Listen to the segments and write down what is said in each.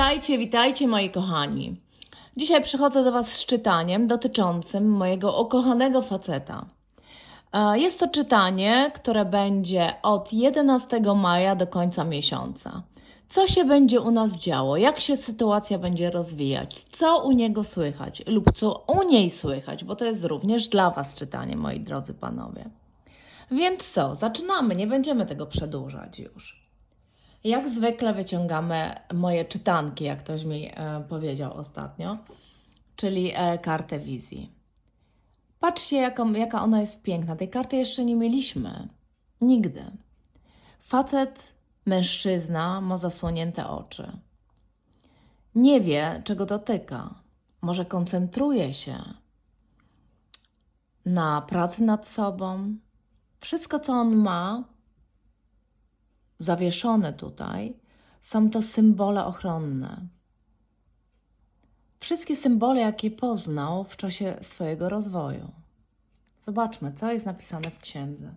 Witajcie, witajcie moi kochani. Dzisiaj przychodzę do Was z czytaniem dotyczącym mojego ukochanego faceta. E, Jest to czytanie, które będzie od 11 maja do końca miesiąca. Co się będzie u nas działo? Jak się sytuacja będzie rozwijać? Co u niego słychać lub co u niej słychać? Bo to jest również dla Was czytanie, moi drodzy panowie. Więc co, zaczynamy, nie będziemy tego przedłużać już. Jak zwykle wyciągamy moje czytanki, jak ktoś mi e, powiedział ostatnio, czyli e, kartę wizji. Patrzcie, jaką, jaka ona jest piękna. Tej karty jeszcze nie mieliśmy. Nigdy. Facet, mężczyzna ma zasłonięte oczy. Nie wie, czego dotyka. Może koncentruje się na pracy nad sobą. Wszystko, co on ma, zawieszone tutaj, są to symbole ochronne. Wszystkie symbole, jakie poznał w czasie swojego rozwoju. Zobaczmy, co jest napisane w księdze.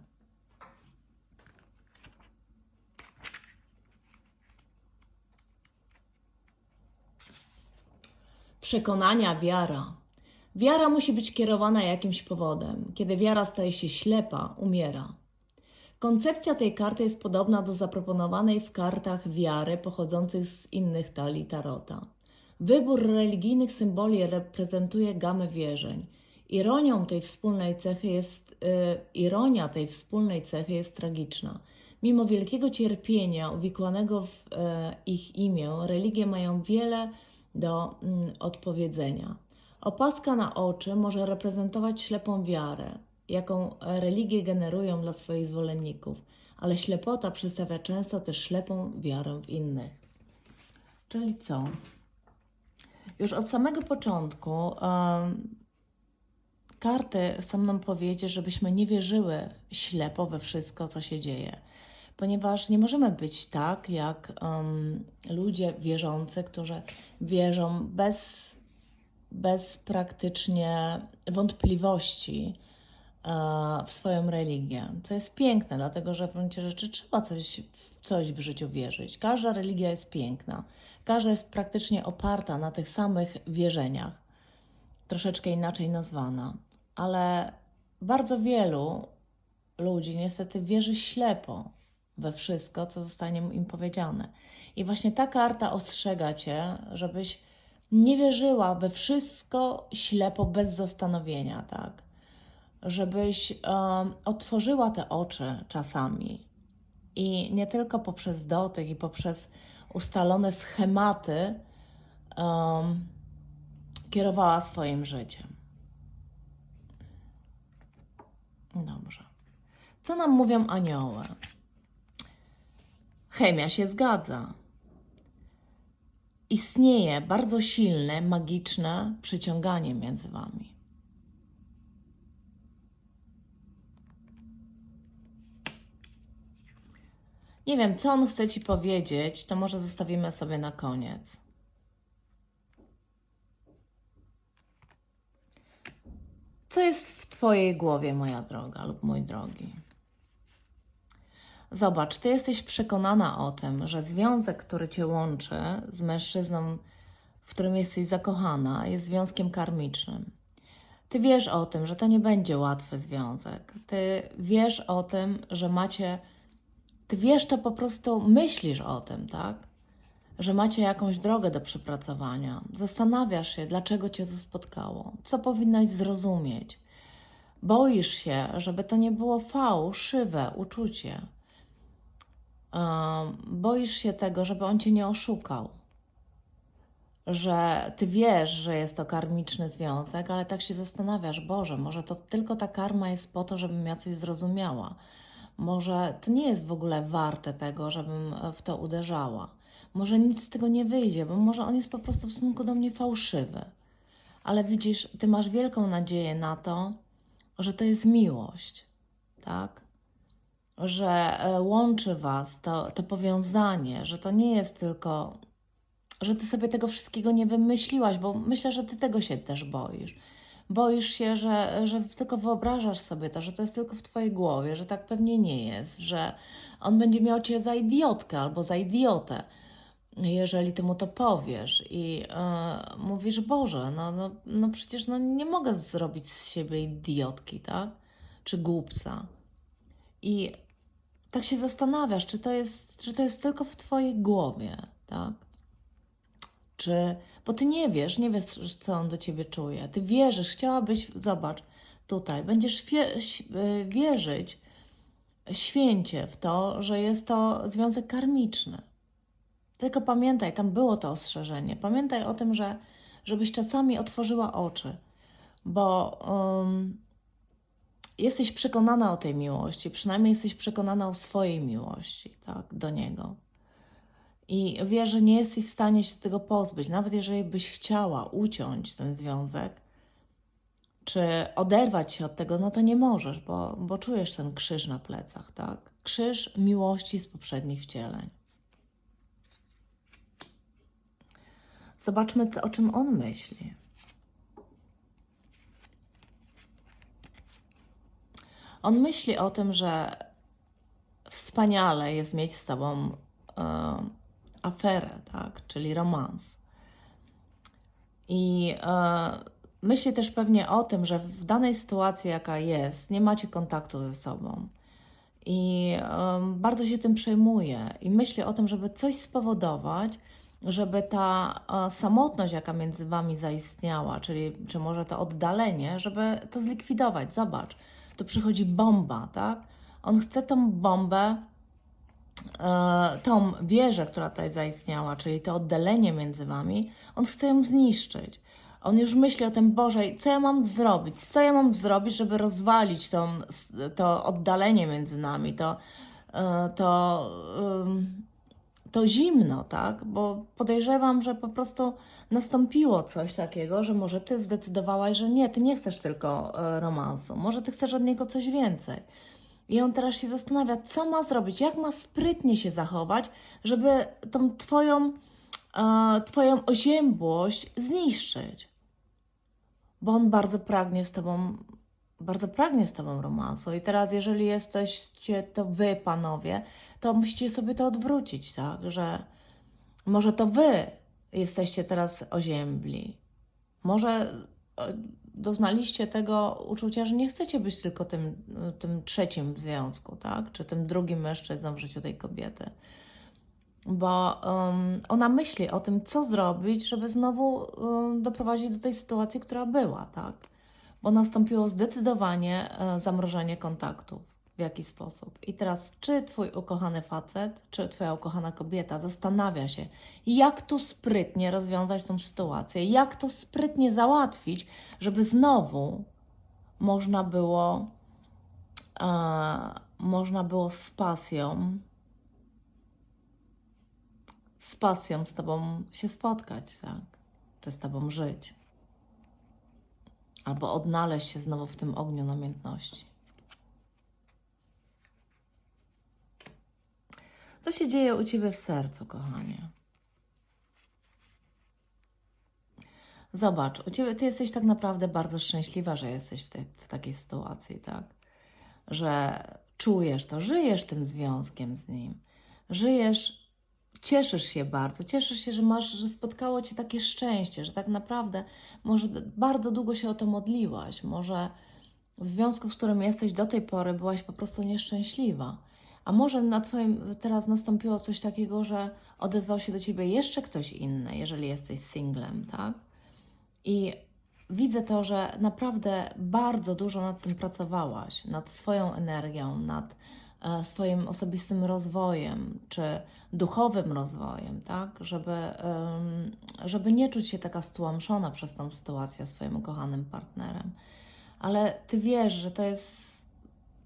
Przekonania, wiara. Wiara musi być kierowana jakimś powodem. Kiedy wiara staje się ślepa, umiera. Koncepcja tej karty jest podobna do zaproponowanej w kartach wiary pochodzących z innych talii tarota. Wybór religijnych symboli reprezentuje gamę wierzeń. Ironią tej wspólnej cechy jest, y, ironia tej wspólnej cechy jest tragiczna. Mimo wielkiego cierpienia uwikłanego w y, ich imię, religie mają wiele do mm, odpowiedzenia. Opaska na oczy może reprezentować ślepą wiarę, jaką religie generują dla swoich zwolenników, ale ślepota przedstawia często też ślepą wiarę w innych. Czyli co? Już od samego początku em, karty chcą nam powiedzieć, żebyśmy nie wierzyły ślepo we wszystko, co się dzieje. Ponieważ nie możemy być tak, jak em, ludzie wierzący, którzy wierzą bez, bez praktycznie wątpliwości w swoją religię, co jest piękne, dlatego że w gruncie rzeczy trzeba coś, coś w życiu wierzyć. Każda religia jest piękna, każda jest praktycznie oparta na tych samych wierzeniach, troszeczkę inaczej nazwana, ale bardzo wielu ludzi niestety wierzy ślepo we wszystko, co zostanie im powiedziane. I właśnie ta karta ostrzega cię, żebyś nie wierzyła we wszystko ślepo, bez zastanowienia, tak? Żebyś otworzyła te oczy czasami i nie tylko poprzez dotyk i poprzez ustalone schematy em, kierowała swoim życiem. Dobrze. Co nam mówią anioły? Chemia się zgadza. Istnieje bardzo silne, magiczne przyciąganie między wami. Nie wiem, co on chce ci powiedzieć, to może zostawimy sobie na koniec. Co jest w Twojej głowie, moja droga lub mój drogi? Zobacz, Ty jesteś przekonana o tym, że związek, który Cię łączy z mężczyzną, w którym jesteś zakochana, jest związkiem karmicznym. Ty wiesz o tym, że to nie będzie łatwy związek. Ty wiesz o tym, że macie ty wiesz to po prostu, myślisz o tym, tak? Że macie jakąś drogę do przepracowania. Zastanawiasz się, dlaczego cię to spotkało, co powinnaś zrozumieć. Boisz się, żeby to nie było fałszywe uczucie. Boisz się tego, żeby on cię nie oszukał. Że ty wiesz, że jest to karmiczny związek, ale tak się zastanawiasz, Boże, może to tylko ta karma jest po to, żebym ja coś zrozumiała może to nie jest w ogóle warte tego, żebym w to uderzała. Może nic z tego nie wyjdzie, bo może on jest po prostu w stosunku do mnie fałszywy. Ale widzisz, ty masz wielką nadzieję na to, że to jest miłość, tak? Że e, łączy was to, to powiązanie, że to nie jest tylko, że ty sobie tego wszystkiego nie wymyśliłaś, bo myślę, że ty tego się też boisz boisz się, że, że tylko wyobrażasz sobie to, że to jest tylko w twojej głowie, że tak pewnie nie jest, że on będzie miał cię za idiotkę albo za idiotę. jeżeli ty mu to powiesz i e, mówisz, Boże, no, no, no przecież no, nie mogę zrobić z siebie idiotki, tak? Czy głupca. I tak się zastanawiasz, czy to jest, czy to jest tylko w twojej głowie, tak? Czy, bo ty nie wiesz, nie wiesz, co on do ciebie czuje. Ty wierzysz, chciałabyś, zobacz, tutaj, będziesz y, wierzyć święcie w to, że jest to związek karmiczny. Tylko pamiętaj, tam było to ostrzeżenie. Pamiętaj o tym, że żebyś czasami otworzyła oczy, bo um, jesteś przekonana o tej miłości, przynajmniej jesteś przekonana o swojej miłości, tak, do niego. I wiesz, że nie jesteś w stanie się tego pozbyć, nawet jeżeli byś chciała uciąć ten związek, czy oderwać się od tego, no to nie możesz, bo, bo czujesz ten krzyż na plecach, tak? Krzyż miłości z poprzednich wcieleń. Zobaczmy, o czym on myśli. On myśli o tym, że wspaniale jest mieć z tobą e, aferę, tak? czyli romans. I e, myśli też pewnie o tym, że w danej sytuacji, jaka jest, nie macie kontaktu ze sobą. I em, bardzo się tym przejmuje i myśli o tym, żeby coś spowodować, żeby ta e, samotność, jaka między wami zaistniała, czyli czy może to oddalenie, żeby to zlikwidować. Zobacz, tu przychodzi bomba, tak? On chce tą bombę, e, tą wieżę, która tutaj zaistniała, czyli to oddalenie między wami, on chce ją zniszczyć. On już myśli o tym, Boże, co ja mam zrobić? Co ja mam zrobić, żeby rozwalić tą, to oddalenie między nami, to, e, to, to zimno, tak? Bo podejrzewam, że po prostu nastąpiło coś takiego, że może ty zdecydowałaś, że nie, ty nie chcesz tylko e, romansu, może ty chcesz od niego coś więcej. I on teraz się zastanawia, co ma zrobić, jak ma sprytnie się zachować, żeby tą twoją, e, twoją oziębłość zniszczyć bo on bardzo pragnie z tobą, bardzo pragnie z tobą romansu. I teraz, jeżeli jesteście to wy, panowie, to musicie sobie to odwrócić, tak? Że może to wy jesteście teraz oziębli. Może e, doznaliście tego uczucia, że nie chcecie być tylko tym, tym trzecim w związku, tak? Czy tym drugim mężczyzną w życiu tej kobiety bo um, ona myśli o tym, co zrobić, żeby znowu um, doprowadzić do tej sytuacji, która była, tak? Bo nastąpiło zdecydowanie e, zamrożenie kontaktów. W jaki sposób? I teraz, czy twój ukochany facet, czy twoja ukochana kobieta zastanawia się, jak tu sprytnie rozwiązać tą sytuację, jak to sprytnie załatwić, żeby znowu można było, e, można było z pasją z pasją z Tobą się spotkać, tak? Czy z Tobą żyć. Albo odnaleźć się znowu w tym ogniu namiętności. Co się dzieje u Ciebie w sercu, kochanie? Zobacz, u Ciebie, Ty jesteś tak naprawdę bardzo szczęśliwa, że jesteś w, tej, w takiej sytuacji, tak? Że czujesz to, żyjesz tym związkiem z nim. Żyjesz cieszysz się bardzo, cieszysz się, że masz, że spotkało cię takie szczęście, że tak naprawdę może bardzo długo się o to modliłaś, może w związku, z którym jesteś do tej pory, byłaś po prostu nieszczęśliwa. A może na twoim teraz nastąpiło coś takiego, że odezwał się do ciebie jeszcze ktoś inny, jeżeli jesteś singlem, tak? I widzę to, że naprawdę bardzo dużo nad tym pracowałaś, nad swoją energią, nad E, swoim osobistym rozwojem, czy duchowym rozwojem, tak? Żeby, żeby nie czuć się taka stłamszona przez tą sytuację swoim ukochanym partnerem. Ale ty wiesz, że to jest,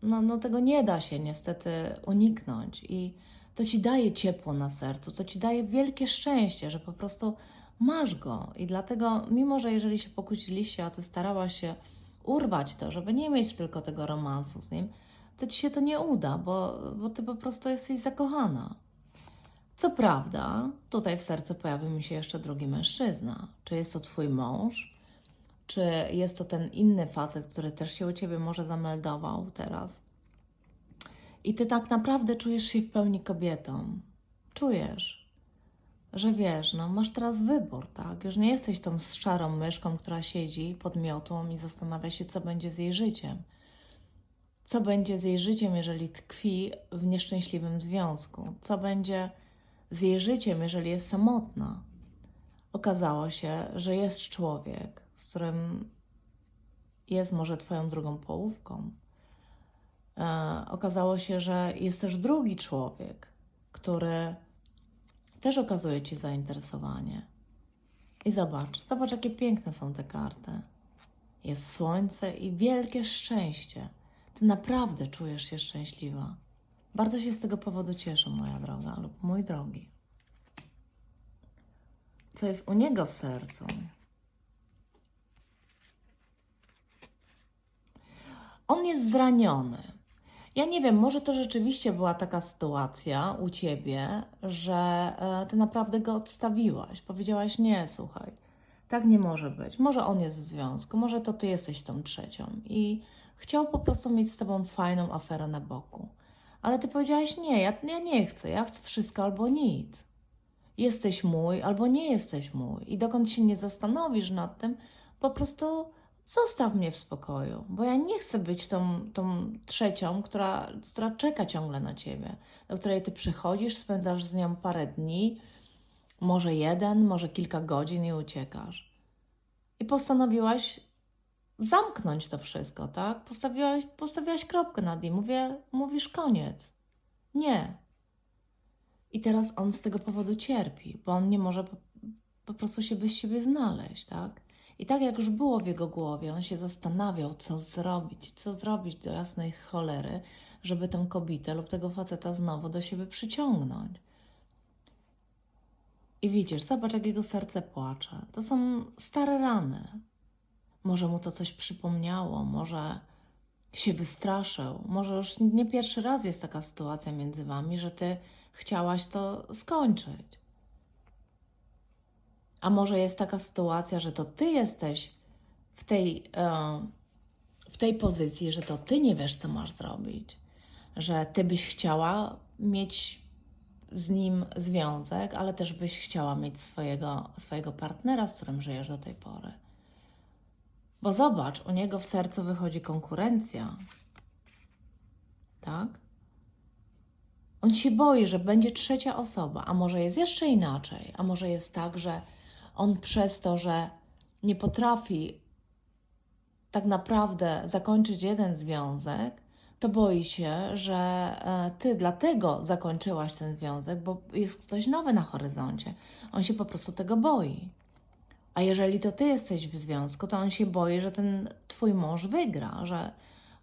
no, no tego nie da się niestety uniknąć i to ci daje ciepło na sercu, to ci daje wielkie szczęście, że po prostu masz go i dlatego, mimo że jeżeli się pokłóciliście, a ty starałaś się urwać to, żeby nie mieć tylko tego romansu z nim, to ci się to nie uda, bo, bo ty po prostu jesteś zakochana. Co prawda, tutaj w sercu pojawi mi się jeszcze drugi mężczyzna. Czy jest to twój mąż? Czy jest to ten inny facet, który też się u ciebie może zameldował teraz? I ty tak naprawdę czujesz się w pełni kobietą. Czujesz. że wiesz, no masz teraz wybór, tak? Już nie jesteś tą szarą myszką, która siedzi pod miotą i zastanawia się, co będzie z jej życiem. Co będzie z jej życiem, jeżeli tkwi w nieszczęśliwym związku? Co będzie z jej życiem, jeżeli jest samotna? Okazało się, że jest człowiek, z którym jest może Twoją drugą połówką. E, okazało się, że jest też drugi człowiek, który też okazuje Ci zainteresowanie. I zobacz, zobacz, jakie piękne są te karty. Jest słońce i wielkie szczęście. Ty naprawdę czujesz się szczęśliwa. Bardzo się z tego powodu cieszę, moja droga lub mój drogi. Co jest u niego w sercu? On jest zraniony. Ja nie wiem, może to rzeczywiście była taka sytuacja u ciebie, że e, ty naprawdę go odstawiłaś. Powiedziałaś: Nie, słuchaj, tak nie może być. Może on jest w związku, może to ty jesteś tą trzecią. I chciał po prostu mieć z tobą fajną aferę na boku. Ale ty powiedziałaś: Nie, ja, ja nie chcę, ja chcę wszystko albo nic. Jesteś mój albo nie jesteś mój. I dokąd się nie zastanowisz nad tym, po prostu zostaw mnie w spokoju, bo ja nie chcę być tą, tą trzecią, która, która czeka ciągle na ciebie, do której ty przychodzisz, spędzasz z nią parę dni, może jeden, może kilka godzin i uciekasz. I postanowiłaś zamknąć to wszystko, tak? Postawiłaś, postawiłaś kropkę nad nim. Mówię, mówisz koniec. Nie. I teraz on z tego powodu cierpi, bo on nie może po, po prostu się bez siebie znaleźć, tak? I tak jak już było w jego głowie, on się zastanawiał, co zrobić, co zrobić do jasnej cholery, żeby tę kobietę lub tego faceta znowu do siebie przyciągnąć. I widzisz, zobacz, jak jego serce płacze. To są stare rany. Może mu to coś przypomniało, może się wystraszył, może już nie pierwszy raz jest taka sytuacja między wami, że ty chciałaś to skończyć. A może jest taka sytuacja, że to ty jesteś w tej, e, w tej pozycji, że to ty nie wiesz, co masz zrobić, że ty byś chciała mieć z nim związek, ale też byś chciała mieć swojego, swojego partnera, z którym żyjesz do tej pory. Bo zobacz, u niego w sercu wychodzi konkurencja. Tak? On się boi, że będzie trzecia osoba, a może jest jeszcze inaczej, a może jest tak, że on przez to, że nie potrafi tak naprawdę zakończyć jeden związek, to boi się, że e, ty dlatego zakończyłaś ten związek, bo jest ktoś nowy na horyzoncie. On się po prostu tego boi. A jeżeli to ty jesteś w związku, to on się boi, że ten twój mąż wygra, że,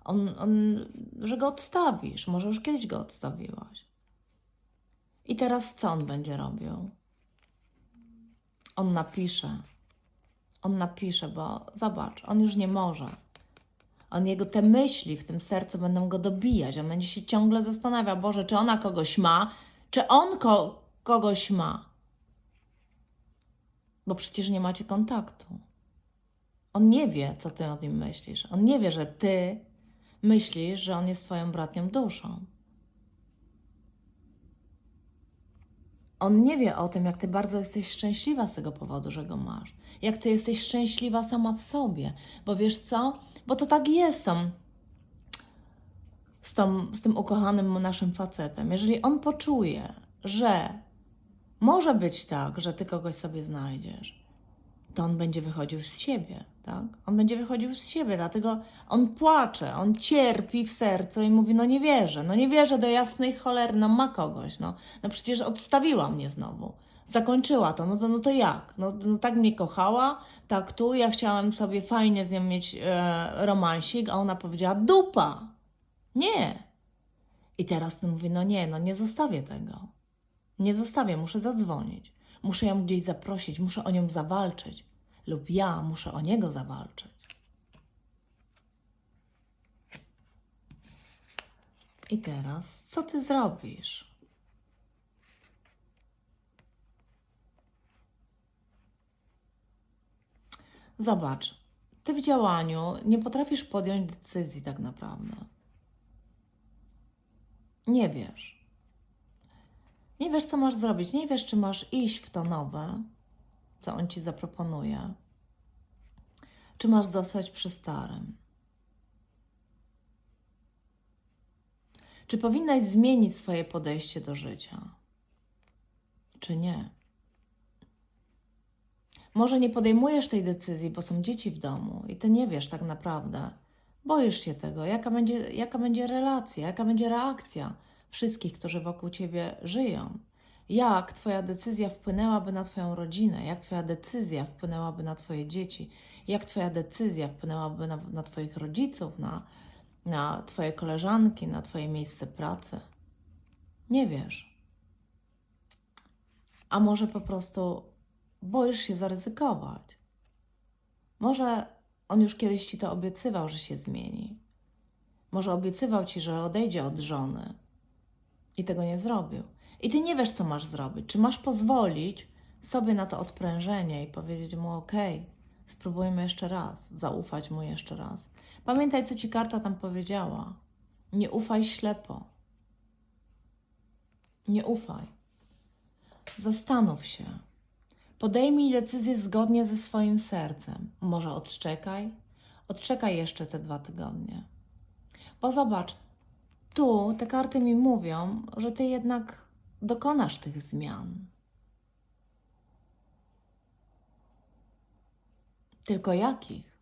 on, on, że go odstawisz. Może już kiedyś go odstawiłaś. I teraz co on będzie robił? On napisze. On napisze, bo zobacz, on już nie może. On jego te myśli w tym sercu będą go dobijać. On będzie się ciągle zastanawiał, Boże, czy ona kogoś ma, czy on ko kogoś ma. Bo przecież nie macie kontaktu. On nie wie, co ty o nim myślisz. On nie wie, że ty myślisz, że on jest twoją bratnią duszą. On nie wie o tym, jak ty bardzo jesteś szczęśliwa z tego powodu, że go masz. Jak ty jesteś szczęśliwa sama w sobie. Bo wiesz co? Bo to tak jest z, tą, z tym ukochanym naszym facetem. Jeżeli on poczuje, że może być tak, że ty kogoś sobie znajdziesz, to on będzie wychodził z siebie, tak? On będzie wychodził z siebie, dlatego on płacze, on cierpi w sercu i mówi, no nie wierzę, no nie wierzę do jasnej cholery, no ma kogoś, no, no przecież odstawiła mnie znowu, zakończyła to, no to, no to jak? No, no tak mnie kochała, tak tu, ja chciałam sobie fajnie z nią mieć e, romansik, a ona powiedziała, dupa, nie. I teraz ten mówi, no nie, no nie zostawię tego. Nie zostawię, muszę zadzwonić. Muszę ją gdzieś zaprosić, muszę o nią zawalczyć. Lub ja muszę o niego zawalczyć. I teraz, co ty zrobisz? Zobacz, ty w działaniu nie potrafisz podjąć decyzji tak naprawdę. Nie wiesz. Nie wiesz, co masz zrobić. Nie wiesz, czy masz iść w to nowe, co on ci zaproponuje, czy masz zostać przy starym. Czy powinnaś zmienić swoje podejście do życia, czy nie? Może nie podejmujesz tej decyzji, bo są dzieci w domu i ty nie wiesz tak naprawdę. Boisz się tego, jaka będzie, jaka będzie relacja, jaka będzie reakcja wszystkich, którzy wokół ciebie żyją. Jak Twoja decyzja wpłynęłaby na Twoją rodzinę, jak Twoja decyzja wpłynęłaby na Twoje dzieci, jak Twoja decyzja wpłynęłaby na, na Twoich rodziców, na, na Twoje koleżanki, na Twoje miejsce pracy. Nie wiesz. A może po prostu boisz się zaryzykować. Może on już kiedyś ci to obiecywał, że się zmieni. Może obiecywał ci, że odejdzie od żony i tego nie zrobił. I ty nie wiesz, co masz zrobić. Czy masz pozwolić sobie na to odprężenie i powiedzieć mu: OK, spróbujmy jeszcze raz, zaufać mu jeszcze raz. Pamiętaj, co ci karta tam powiedziała. Nie ufaj ślepo. Nie ufaj. Zastanów się. Podejmij decyzję zgodnie ze swoim sercem. Może odczekaj, odczekaj jeszcze te dwa tygodnie. Bo zobacz, tu te karty mi mówią, że ty jednak dokonasz tych zmian. Tylko jakich?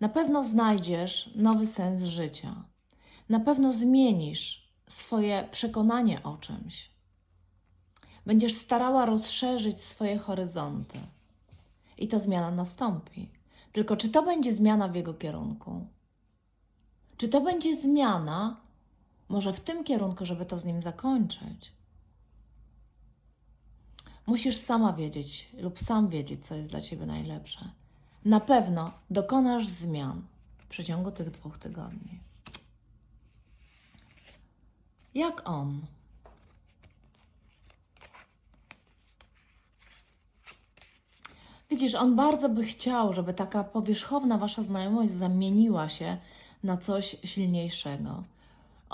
Na pewno znajdziesz nowy sens życia. Na pewno zmienisz swoje przekonanie o czymś. Będziesz starała rozszerzyć swoje horyzonty. I ta zmiana nastąpi. Tylko czy to będzie zmiana w jego kierunku? Czy to będzie zmiana może w tym kierunku, żeby to z nim zakończyć? Musisz sama wiedzieć lub sam wiedzieć, co jest dla ciebie najlepsze. Na pewno dokonasz zmian w przeciągu tych dwóch tygodni. Jak on? Widzisz, on bardzo by chciał, żeby taka powierzchowna wasza znajomość zamieniła się na coś silniejszego.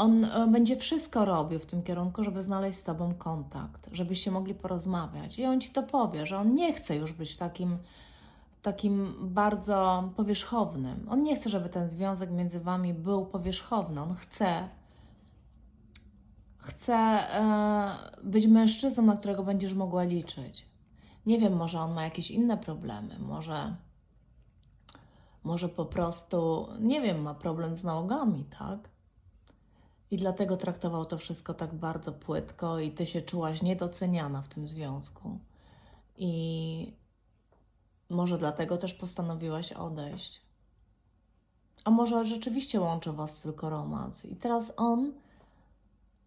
On e, będzie wszystko robił w tym kierunku, żeby znaleźć z tobą kontakt, żebyście mogli porozmawiać. I on ci to powie, że on nie chce już być takim, takim bardzo powierzchownym. On nie chce, żeby ten związek między wami był powierzchowny. On chce, chce e, być mężczyzną, na którego będziesz mogła liczyć. Nie wiem, może on ma jakieś inne problemy, może, może po prostu, nie wiem, ma problem z nałogami, tak? I dlatego traktował to wszystko tak bardzo płytko, i ty się czułaś niedoceniana w tym związku. I może dlatego też postanowiłaś odejść. A może rzeczywiście łączy was tylko romans, i teraz on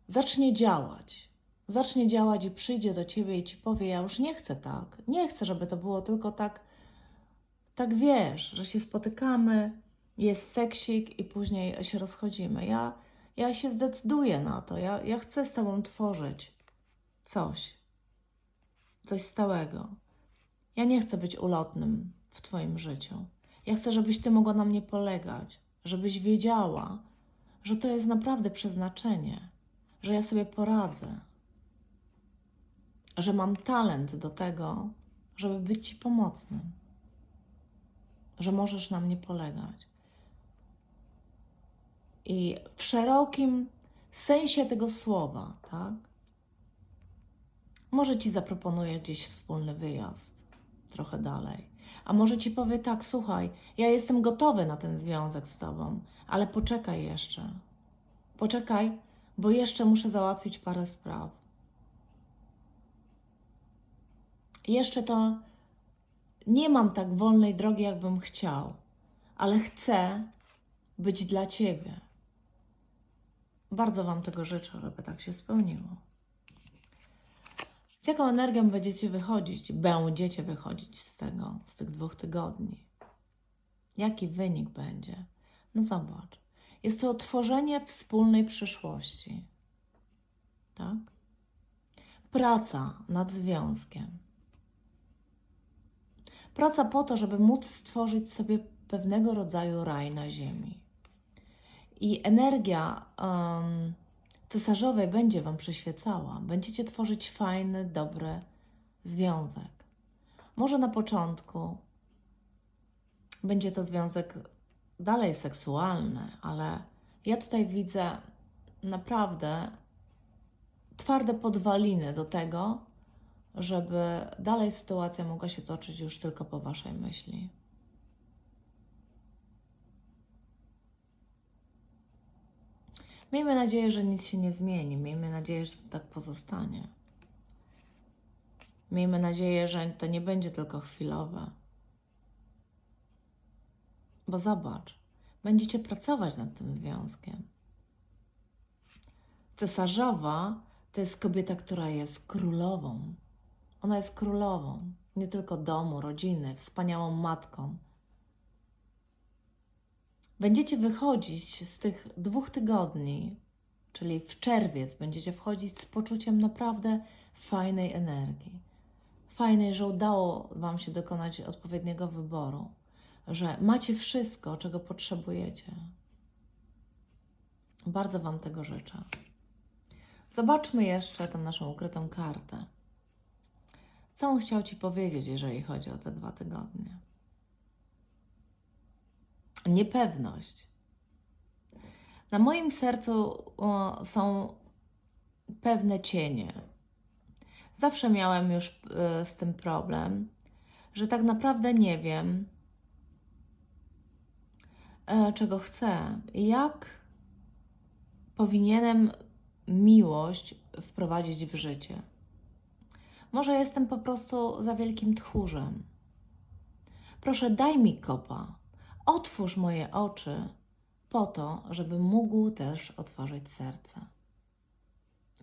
zacznie działać zacznie działać i przyjdzie do ciebie i ci powie: Ja już nie chcę tak. Nie chcę, żeby to było tylko tak, tak wiesz, że się spotykamy, jest seksik i później się rozchodzimy. Ja, ja się zdecyduję na to. Ja, ja chcę z tobą tworzyć coś, coś stałego. Ja nie chcę być ulotnym w twoim życiu. Ja chcę, żebyś ty mogła na mnie polegać, żebyś wiedziała, że to jest naprawdę przeznaczenie, że ja sobie poradzę, że mam talent do tego, żeby być Ci pomocnym, że możesz na mnie polegać. I w szerokim sensie tego słowa, tak? Może Ci zaproponuję gdzieś wspólny wyjazd, trochę dalej. A może Ci powie tak, słuchaj, ja jestem gotowy na ten związek z Tobą, ale poczekaj jeszcze. Poczekaj, bo jeszcze muszę załatwić parę spraw jeszcze to nie mam tak wolnej drogi, jakbym chciał, ale chcę być dla Ciebie. Bardzo Wam tego życzę, żeby tak się spełniło. Z jaką energią będziecie wychodzić, będziecie wychodzić z tego, z tych dwóch tygodni? Jaki wynik będzie? No zobacz. Jest to tworzenie wspólnej przyszłości. Tak? Praca nad związkiem. Praca po to, żeby móc stworzyć sobie pewnego rodzaju raj na ziemi. I energia um, cesarzowej będzie Wam przyświecała. Będziecie tworzyć fajny, dobry związek. Może na początku będzie to związek dalej seksualny, ale ja tutaj widzę naprawdę twarde podwaliny do tego, żeby dalej sytuacja mogła się toczyć już tylko po Waszej myśli. Miejmy nadzieję, że nic się nie zmieni. Miejmy nadzieję, że to tak pozostanie. Miejmy nadzieję, że to nie będzie tylko chwilowe. Bo zobacz, będziecie pracować nad tym związkiem. Cesarzowa to jest kobieta, która jest królową. Ona jest królową nie tylko domu, rodziny, wspaniałą matką. Będziecie wychodzić z tych dwóch tygodni, czyli w czerwiec, będziecie wchodzić z poczuciem naprawdę fajnej energii. Fajnej, że udało Wam się dokonać odpowiedniego wyboru, że macie wszystko, czego potrzebujecie. Bardzo Wam tego życzę. Zobaczmy jeszcze tę naszą ukrytą kartę. Co on chciał Ci powiedzieć, jeżeli chodzi o te dwa tygodnie? Niepewność. Na moim sercu o, są pewne cienie. Zawsze miałem już y, z tym problem, że tak naprawdę nie wiem, e, czego chcę. Jak powinienem miłość wprowadzić w życie. Może jestem po prostu za wielkim tchórzem. Proszę, daj mi kopa. Otwórz moje oczy po to, żebym mógł też otworzyć serce.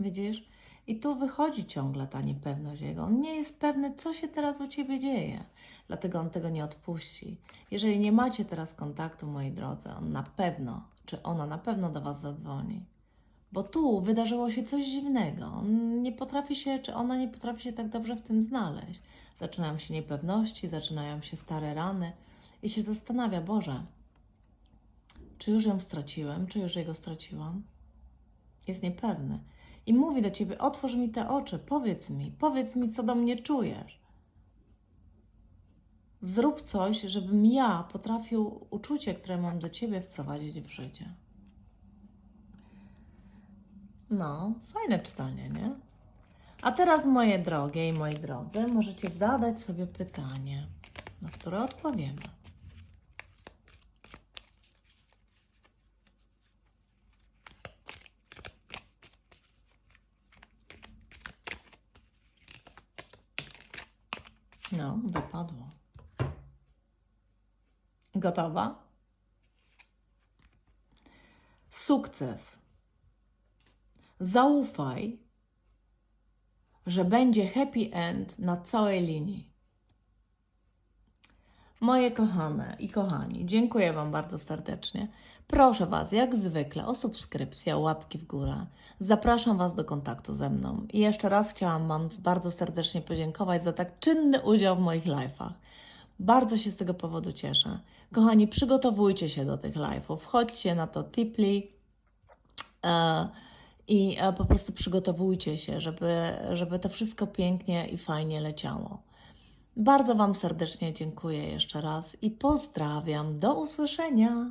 Widzisz? I tu wychodzi ciągle ta niepewność jego. On nie jest pewny, co się teraz u ciebie dzieje, dlatego on tego nie odpuści. Jeżeli nie macie teraz kontaktu, moi drodzy, on na pewno, czy ona na pewno do was zadzwoni. Bo tu wydarzyło się coś dziwnego. On nie potrafi się, czy ona nie potrafi się tak dobrze w tym znaleźć. Zaczynają się niepewności, zaczynają się stare rany i się zastanawia, Boże, czy już ją straciłem, czy już jego straciłam? Jest niepewny. I mówi do ciebie: Otwórz mi te oczy, powiedz mi, powiedz mi, co do mnie czujesz. Zrób coś, żebym ja potrafił uczucie, które mam do ciebie, wprowadzić w życie. No, fajne czytanie, nie? A teraz, moje drogie i moi drodzy, możecie zadać sobie pytanie, na które odpowiemy. No, wypadło. Gotowa? Sukces. Zaufaj, że będzie happy end na całej linii. Moje kochane i kochani, dziękuję Wam bardzo serdecznie. Proszę Was, jak zwykle, o subskrypcję, o łapki w górę. Zapraszam Was do kontaktu ze mną. I jeszcze raz chciałam Wam bardzo serdecznie podziękować za tak czynny udział w moich live'ach. Bardzo się z tego powodu cieszę. Kochani, przygotowujcie się do tych live'ów. Wchodźcie na to Tipli. E, i e, po prostu przygotowujcie się, żeby, żeby to wszystko pięknie i fajnie leciało. Bardzo Wam serdecznie dziękuję jeszcze raz i pozdrawiam. Do usłyszenia.